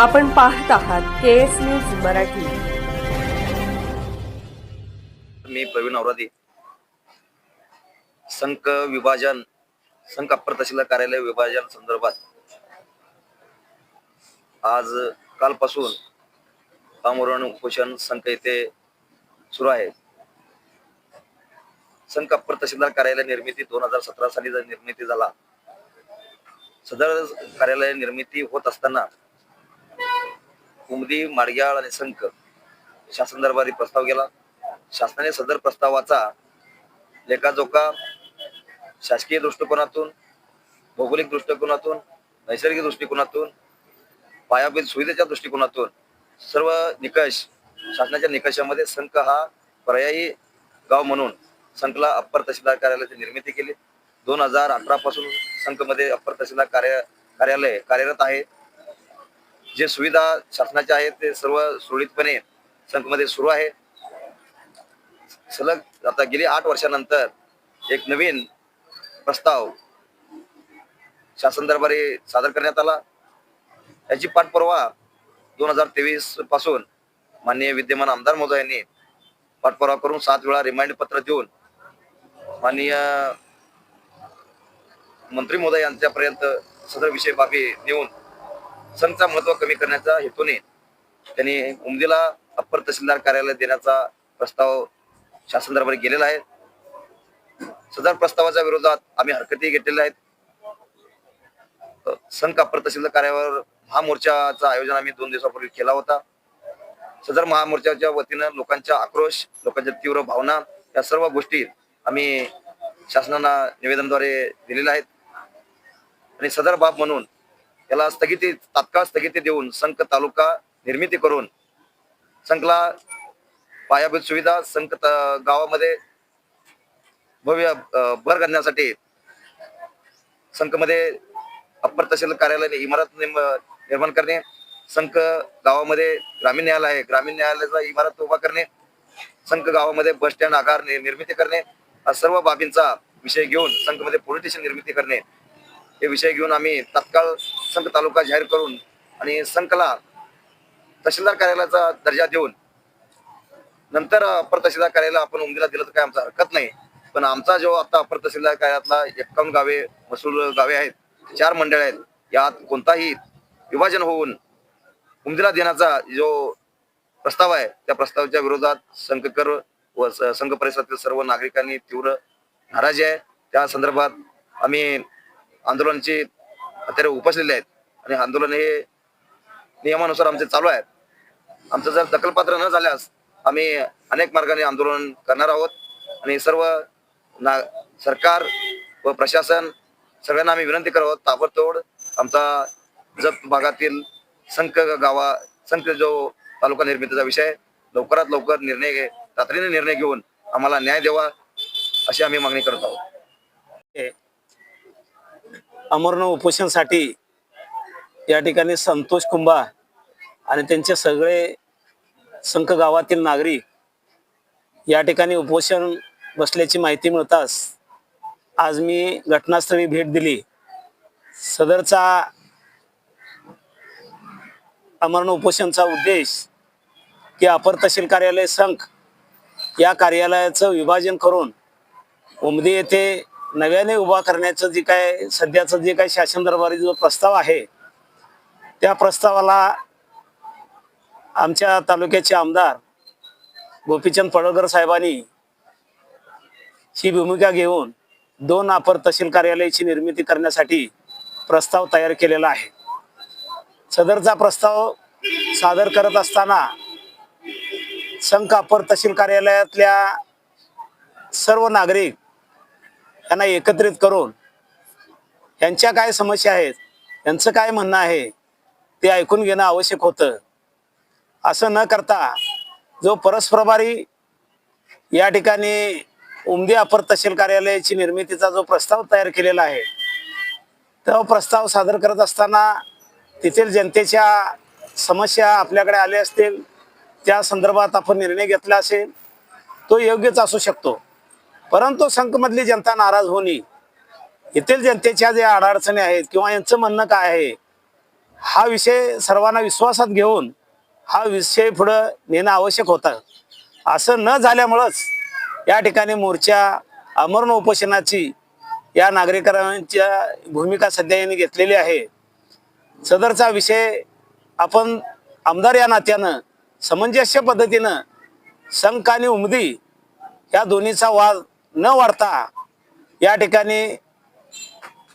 आपण पाहत आहात के एस न्यूज मराठी. मी प्रवीण औरादी संक विभाजन संक अप्पर तहसीलदार कार्यालय विभाजन संदर्भात आज कालपासून आमरण उपोषण संक येथे सुरू आहे. संक अप्पर तहसीलदार कार्यालय निर्मिती दोन हजार सतरा साली जर निर्मिती झाला सदर कार्यालय निर्मिती होत असताना कुमदी माडग्याळ आणि संख शासन दरबारी प्रस्ताव गेला. शासनाने सदर प्रस्तावाचा लेखाजोखा शासकीय दृष्टिकोनातून भौगोलिक दृष्टिकोनातून नैसर्गिक दृष्टिकोनातून पायाभूत सुविधेच्या दृष्टिकोनातून सर्व निकष शासनाच्या निकषामध्ये संख हा पर्यायी गाव म्हणून संकला अप्पर तहसीलदार कार्यालयाची निर्मिती केली. दोन हजार अठरा पासून संकमध्ये अप्पर तहसीलदार कार्य कार्यालय कार्यरत आहे. जे सुविधा शासनाच्या आहेत ते सर्व सुरळीतपणे संकमध्ये सुरू आहे. सलग आता गेली आठ वर्षानंतर एक नवीन प्रस्ताव शासन दरबारी सादर करण्यात आला. याची पाठपुरावा दोन हजार तेवीसपासून माननीय विद्यमान आमदार महोदय यांनी पाठपुरावा करून सात वेळा रिमाइंड पत्र देऊन माननीय मंत्री महोदय यांच्यापर्यंत सदर विषय बाबी नेऊन संघचा महत्त्व कमी करण्याच्या हेतूने त्यांनी उमदीला अप्पर तहसीलदार कार्यालय देण्याचा प्रस्ताव शासन दरबारी गेलेला आहे. सदर प्रस्तावाच्या विरोधात आम्ही हरकती घेतलेल्या आहेत. संघ अप्पर तहसीलदार कार्यावर महामोर्चाचं आयोजन आम्ही दोन दिवसापूर्वी केला होता. सदर महामोर्चाच्या वतीनं लोकांचा आक्रोश लोकांच्या तीव्र भावना या सर्व गोष्टी आम्ही शासनाला निवेदनाद्वारे दिलेल्या आहेत. आणि सदर बाब म्हणून याला स्थगिती तात्काळ स्थगिती देऊन संक तालुका निर्मिती करून संकला पायाभूत सुविधा संक गावामध्ये भव्य भर घालण्यासाठी संकमध्ये अप्पर तहसील कार्यालय इमारत निर्माण करणे संक गावामध्ये ग्रामीण न्यायालय आहे ग्रामीण न्यायालयाचा इमारत उभा करणे संक गावामध्ये बस स्टँड आकार निर्मिती करणे हा सर्व बाबींचा विषय घेऊन संकमध्ये पोलीस स्टेशन निर्मिती करणे हे विषय घेऊन आम्ही तात्काळ संघ तालुका जाहीर करून आणि संकला तहसीलदार कार्यालयाचा दर्जा देऊन नंतर अपर तहसीलदार कार्यालय आपण उमदीला दिलं तर काय आमचा हरकत नाही. पण आमचा जो आता अपर तहसीलदार कार्यालयातला एक्कावन्न गावे महसूल गावे आहेत चार मंडळ आहेत यात कोणताही विभाजन होऊन उमदीला देण्याचा जो प्रस्ताव आहे त्या प्रस्तावाच्या विरोधात संघकर व संघ परिसरातील सर्व नागरिकांनी तीव्र नाराजी आहे. त्या संदर्भात आम्ही आंदोलनाची हत्यारे उपसलेले आहेत. आणि आंदोलन हे नियमानुसार आमचे चालू आहे आमचं जर दखलपात्र न झाल्यास आम्ही अनेक मार्गाने आंदोलन करणार आहोत. आणि सर्व ना सरकार व प्रशासन सगळ्यांना आम्ही विनंती करत आहोत ताबडतोड आमचा जत भागातील संख गावा संख जो तालुका निर्मितीचा विषय लवकरात लवकर निर्णय घे तातडीने निर्णय घेऊन आम्हाला न्याय द्यावा अशी आम्ही मागणी करत आहोत. अमरण उपोषणसाठी या ठिकाणी संतोष कुंभा आणि त्यांचे सगळे संख गावातील नागरिक या ठिकाणी उपोषण बसल्याची माहिती मिळताच आज मी घटनास्थळी भेट दिली. सदरचा अमरण उपोषणचा उद्देश की अपर तहसील कार्यालय संघ या कार्यालयाचं विभाजन करून उमदी येथे नव्याने उभा करण्याचं जे काय सध्याचं जे काय शासन दरबारी जो प्रस्ताव आहे त्या प्रस्तावाला आमच्या तालुक्याचे आमदार गोपीचंद पडळकर साहेबांनी ही भूमिका घेऊन दोन अपर तहसील कार्यालयाची निर्मिती करण्यासाठी प्रस्ताव तयार केलेला आहे. सदरचा प्रस्ताव सादर करत असताना संघ अपर तहसील कार्यालयातल्या सर्व नागरिक यांना एकत्रित करून यांच्या काय समस्या आहेत यांचं काय म्हणणं आहे ते ऐकून घेणं आवश्यक होतं. असं न करता जो परस्प्रभारी या ठिकाणी उमदी अपर तहसील कार्यालयाची निर्मितीचा जो प्रस्ताव तयार केलेला आहे तो प्रस्ताव सादर करत असताना तेथील जनतेच्या समस्या आपल्याकडे आल्या असतील त्या संदर्भात आपण निर्णय घेतला असेल तो योग्यच असू शकतो. परंतु संघमधली जनता नाराज होणे येथील जनतेच्या ज्या अडचणी आहेत किंवा यांचं म्हणणं काय आहे हा विषय सर्वांना विश्वासात घेऊन हा विषय पुढं नेणं आवश्यक होतं. असं न झाल्यामुळंच या ठिकाणी मोर्चा अमरण उपोषणाची या नागरिकांच्या भूमिका सध्या यांनी घेतलेली आहे. सदरचा विषय आपण आमदार या नात्यानं समंजस्य पद्धतीनं संख आणि उमदी या दोन्हीचा वाद न वाढता या ठिकाणी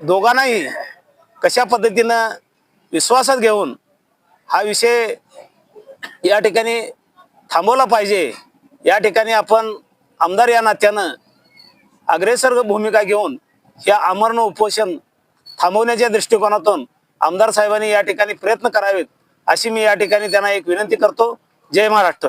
दोघांनाही कशा पद्धतीनं विश्वासात घेऊन हा विषय या ठिकाणी थांबवला पाहिजे या ठिकाणी आपण आमदार या नात्यानं अग्रेसर भूमिका घेऊन या आमरण उपोषण थांबवण्याच्या दृष्टिकोनातून आमदार साहेबांनी या ठिकाणी प्रयत्न करावेत अशी मी या ठिकाणी त्यांना एक विनंती करतो. जय Maharashtra.